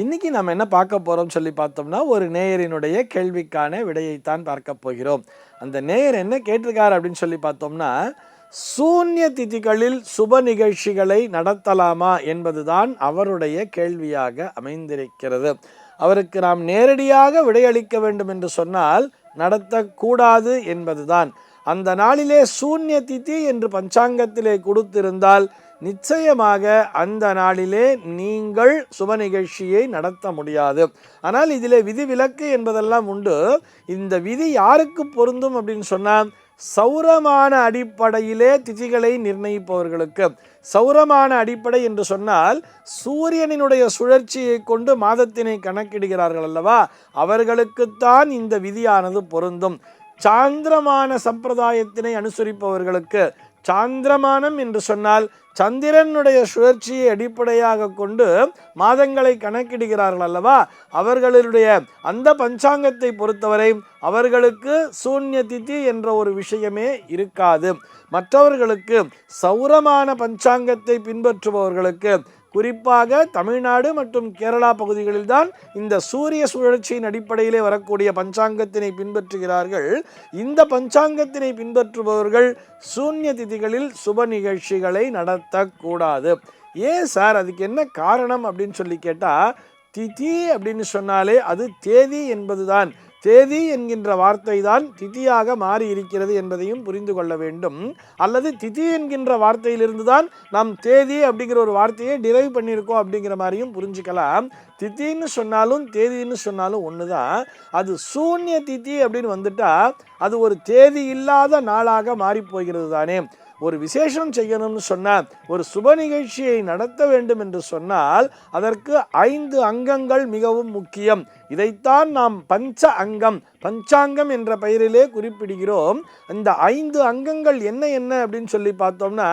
இன்னைக்கு நம்ம என்ன பார்க்க போகிறோம் சொல்லி பார்த்தோம்னா ஒரு நேயரினுடைய கேள்விக்கான விடையைத்தான் பார்க்க போகிறோம். அந்த நேயர் என்ன கேட்டிருக்காரு அப்படின்னு சொல்லி பார்த்தோம்னா சூன்ய திதிகளில் சுப நிகழ்ச்சிகளை நடத்தலாமா என்பதுதான் அவருடைய கேள்வியாக அமைந்திருக்கிறது. அவருக்கு நாம் நேரடியாக விடையளிக்க வேண்டும் என்று சொன்னால் நடத்தக்கூடாது என்பதுதான். அந்த நாளிலே சூன்ய திதி என்று பஞ்சாங்கத்திலே கொடுத்திருந்தால் நிச்சயமாக அந்த நாளிலே நீங்கள் சுப நிகழ்ச்சியை நடத்த முடியாது. ஆனால் இதில் விதிவிலக்கு என்பதெல்லாம் உண்டு. இந்த விதி யாருக்கு பொருந்தும் அப்படின்னு சொன்னால் சௌரமான அடிப்படையிலே திதிகளை நிர்ணயிப்பவர்களுக்கு. சௌரமான அடிப்படை என்று சொன்னால் சூரியனினுடைய சுழற்சியை கொண்டு மாதத்தினை கணக்கிடுகிறார்கள் அல்லவா? அவர்களுக்குத்தான் இந்த விதியானது பொருந்தும். சாந்திரமான சம்பிரதாயத்தினை அனுசரிப்பவர்களுக்கு சாந்திரமானம் என்று சொன்னால் சந்திரனுடைய சுழற்சியை அடிப்படையாக கொண்டு மாதங்களை கணக்கிடுகிறார்கள் அல்லவா? அவர்களுடைய அந்த பஞ்சாங்கத்தை பொறுத்தவரை அவர்களுக்கு சூன்ய திதி என்ற ஒரு விஷயமே இருக்காது. மற்றவர்களுக்கு சௌரமான பஞ்சாங்கத்தை பின்பற்றுபவர்களுக்கு குறிப்பாக தமிழ்நாடு மற்றும் கேரளா பகுதிகளில்தான் இந்த சூரிய சுழற்சியின் அடிப்படையிலே வரக்கூடிய பஞ்சாங்கத்தினை பின்பற்றுகிறார்கள். இந்த பஞ்சாங்கத்தினை பின்பற்றுபவர்கள் சூன்ய திதிகளில் சுப நிகழ்ச்சிகளை நடத்தக்கூடாது. ஏன் சார்? அதுக்கு என்ன காரணம் அப்படின்னு சொல்லி கேட்டால் திதி அப்படின்னு சொன்னாலே அது தேதி என்பதுதான். தேதி என்கின்ற வார்த்தை தான் திதியாக மாறி இருக்கிறது என்பதையும் புரிந்து கொள்ள வேண்டும். அல்லது திதி என்கின்ற வார்த்தையிலிருந்து தான் நாம் தேதி அப்படிங்கிற ஒரு வார்த்தையை டிரைவ் பண்ணியிருக்கோம் அப்படிங்கிற மாதிரியும் புரிஞ்சுக்கலாம். திதின்னு சொன்னாலும் தேதின்னு சொன்னாலும் ஒன்று தான் அது சூன்ய திதி அப்படின்னு வந்துட்டால் அது ஒரு தேதி இல்லாத நாளாக மாறி போகிறது தானே ஒரு விசேஷம் செய்யணும்னு சொன்னால் ஒரு சுப நிகழ்ச்சியை நடத்த வேண்டும் என்று சொன்னால் அதற்கு ஐந்து அங்கங்கள் மிகவும் முக்கியம். இதைத்தான் நாம் பஞ்ச அங்கம் பஞ்சாங்கம் என்ற பெயரிலே குறிப்பிடுகிறோம். இந்த ஐந்து அங்கங்கள் என்ன என்ன அப்படின்னு சொல்லி பார்த்தோம்னா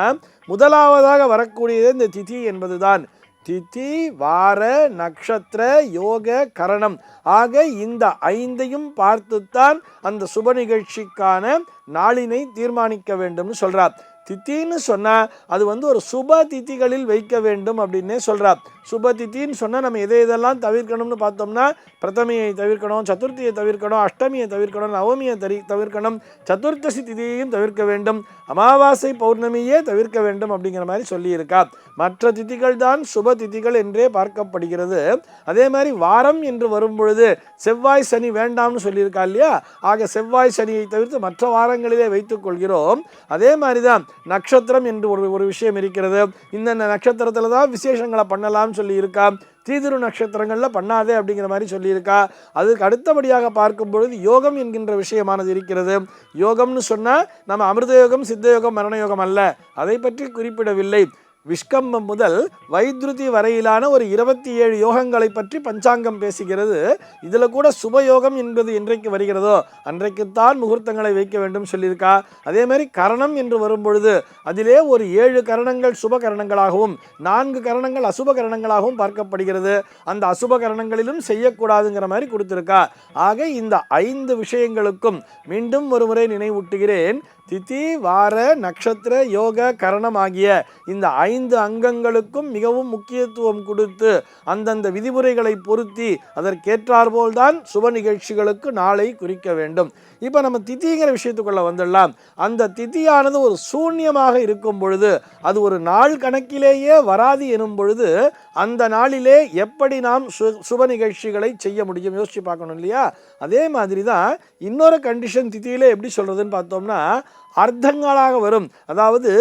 முதலாவதாக வரக்கூடியது இந்த திதி என்பதுதான். திதி வார நட்சத்திர யோக கரணம். ஆக இந்த ஐந்தையும் பார்த்துத்தான் அந்த சுப நிகழ்ச்சிக்கான நாளினை தீர்மானிக்க வேண்டும்னு சொல்கிறார் தித்தின்னு சொன்னால் அது வந்து ஒரு சுப தித்திகளில் வைக்க வேண்டும் அப்படின்னே சொல்கிறார் சுப தித்தின்னு சொன்னால் நம்ம எதை இதெல்லாம் தவிர்க்கணும்னு பார்த்தோம்னா பிரதமையை தவிர்க்கணும் சதுர்த்தியை தவிர்க்கணும் அஷ்டமியை தவிர்க்கணும் நவமியை தரி தவிர்க்கணும் சதுர்த்தசி திதியையும் தவிர்க்க வேண்டும் அமாவாசை பௌர்ணமியே தவிர்க்க வேண்டும் அப்படிங்கிற மாதிரி சொல்லியிருக்கா. மற்ற திதிகள் தான் சுப திதிகள் என்றே பார்க்கப்படுகிறது. அதே மாதிரி வாரம் என்று வரும் பொழுது செவ்வாய் சனி வேண்டாம்னு சொல்லியிருக்கா இல்லையா? ஆக செவ்வாய் சனியை தவிர்த்து மற்ற வாரங்களிலே வைத்துக் கொள்கிறோம். அதே மாதிரி தான் நட்சத்திரம் என்று ஒரு ஒரு விஷயம் இருக்கிறது. இந்த நட்சத்திரத்தில் தான் விசேஷங்களை பண்ணலாம்னு சொல்லியிருக்கா. தீதுரு தீதிரு நட்சத்திரங்களில் பண்ணாதே அப்படிங்கிற மாதிரி சொல்லியிருக்கா. அதுக்கு அடுத்தபடியாக பார்க்கும் பொழுது யோகம் என்கின்ற விஷயமானது இருக்கிறது. யோகம்னு சொன்னால் நம்ம அமிர்த யோகம் சித்த யோகம் மரண யோகம் அல்ல. அதை பற்றி குறிப்பிடவில்லை. விஷ்கம்பம் முதல் வைத்ருதி வரையிலான ஒரு இருபத்தி ஏழு யோகங்களை பற்றி பஞ்சாங்கம் பேசுகிறது. இதில் கூட சுபயோகம் என்பது என்றைக்கு வருகிறதோ அன்றைக்குத்தான் முகூர்த்தங்களை வைக்க வேண்டும் சொல்லியிருக்கா. அதே மாதிரி கரணம் என்று வரும்பொழுது அதிலே ஒரு ஏழு கரணங்கள் சுப கரணங்களாகவும் நான்கு கரணங்கள் அசுப கரணங்களாகவும் பார்க்கப்படுகிறது. அந்த அசுப கரணங்களிலும் செய்யக்கூடாதுங்கிற மாதிரி கொடுத்துருக்கா. ஆக இந்த ஐந்து விஷயங்களுக்கும் மீண்டும் ஒரு முறை நினைவூட்டுகிறேன். திதி வார நட்சத்திர யோக கரணம் ஆகிய இந்த ஐந்து அங்கங்களுக்கும் மிகவும் முக்கியத்துவம் கொடுத்து அந்தந்த விதிமுறைகளை பொருத்தி அதற்கேற்றாற்போல்தான் சுப நிகழ்ச்சிகளுக்கு நாளை குறிக்க வேண்டும். இப்போ நம்ம திதிங்கிற விஷயத்துக்குள்ள வந்துடலாம். அந்த திதியானது ஒரு சூன்யமாக இருக்கும் பொழுது அது ஒரு நாள் கணக்கிலேயே வராது எனும் பொழுது அந்த நாளிலே எப்படி நாம் சு சுப நிகழ்ச்சிகளை செய்ய முடியும் யோசிச்சு பார்க்கணும் இல்லையா? அதே மாதிரி தான் இன்னொரு கண்டிஷன் திதியிலே எப்படி சொல்கிறதுன்னு பார்த்தோம்னா அர்த்தங்களாக வரும். அதாவது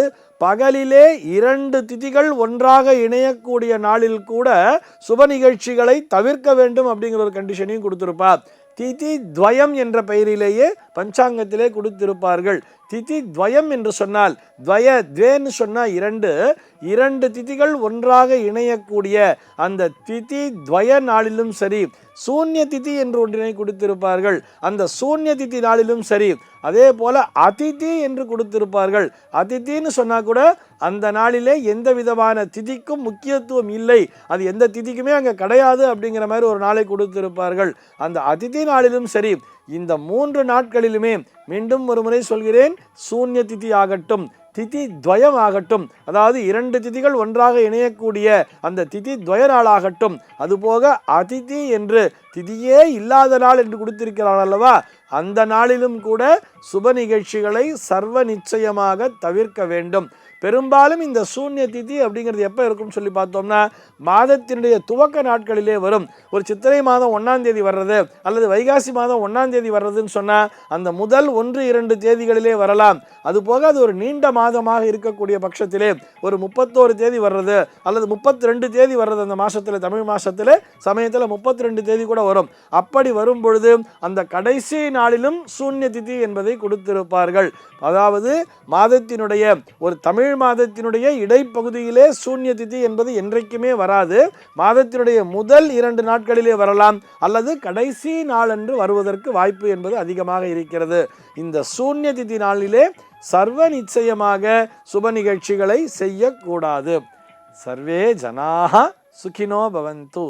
பகலிலே இரண்டு திதிகள் ஒன்றாக இணையக்கூடிய நாளில் கூட சுப நிகழ்ச்சிகளை தவிர்க்க வேண்டும் அப்படிங்கிற ஒரு கண்டிஷனையும் கொடுத்துருப்பார். திதி துவயம் என்ற பெயரிலேயே பஞ்சாங்கத்திலே கொடுத்திருப்பார்கள். திதி துவயம் என்று சொன்னால் துவய துவேன்னு சொன்னால் இரண்டு இரண்டு திதிகள் ஒன்றாக இணையக்கூடிய அந்த திதி துவய நாளிலும் சரி சூன்ய திதி என்று ஒன்றினை கொடுத்திருப்பார்கள். அந்த சூன்ய திதி நாளிலும் சரி அதே போல அதிதி என்று கொடுத்திருப்பார்கள். அதித்தின்னு சொன்னால் கூட அந்த நாளிலே எந்த விதமான திதிக்கும் முக்கியத்துவம் இல்லை. அது எந்த திதிக்குமே அங்கே கிடையாது அப்படிங்கிற மாதிரி ஒரு நாளை கொடுத்திருப்பார்கள். அந்த அதிதி நாளிலும் சரி இந்த மூன்று நாட்களிலுமே மீண்டும் ஒரு முறை சொல்கிறேன் சூன்ய திதி ஆகட்டும் திதி துவயம் ஆகட்டும் அதாவது இரண்டு திதிகள் ஒன்றாக இணையக்கூடிய அந்த திதி துவய நாளாகட்டும் அதுபோக அதிதி என்று திதியே இல்லாத நாள் என்று கொடுத்திருக்கிறாள் அல்லவா? அந்த நாளிலும் கூட சுப நிகழ்ச்சிகளை சர்வ நிச்சயமாக தவிர்க்க வேண்டும். பெரும்பாலும் இந்த சூன்ய திதி அப்படிங்கிறது எப்போ இருக்கும்னு சொல்லி பார்த்தோம்னா மாதத்தினுடைய துவக்க நாட்களிலே வரும். ஒரு சித்திரை மாதம் ஒன்றாம் தேதி வர்றது அல்லது வைகாசி மாதம் ஒன்றாம் தேதி வர்றதுன்னு சொன்னால் அந்த முதல் ஒன்று இரண்டு தேதிகளிலே வரலாம். அதுபோக அது ஒரு நீண்ட மாதமாக இருக்கக்கூடிய பட்சத்திலே ஒரு முப்பத்தோரு தேதி வர்றது அல்லது முப்பத்தி ரெண்டு தேதி வர்றது அந்த மாதத்தில் தமிழ் மாதத்தில் சமயத்தில் முப்பத்தி ரெண்டு தேதி கூட வரும். அப்படி வரும் பொழுது அந்த கடைசி நாளிலும் சூன்ய திதி என்பதை கொடுத்திருப்பார்கள். அதாவது மாதத்தினுடைய ஒரு தமிழ் தமிழ் மாதத்தினுடைய இடைப்பகுதியிலே சூன்ய திதி என்பது என்றைக்குமே வராது. மாதத்தினுடைய முதல் இரண்டு நாட்களிலே வரலாம். அல்லது கடைசி நாளன்று வருவதற்கு வாய்ப்பு என்பது அதிகமாக இருக்கிறது. இந்த சூன்ய திதி நாளிலே சர்வ நிச்சயமாக சுப நிகழ்ச்சிகளை செய்யக்கூடாது. சர்வே ஜனாக சுகினோ பவந்து.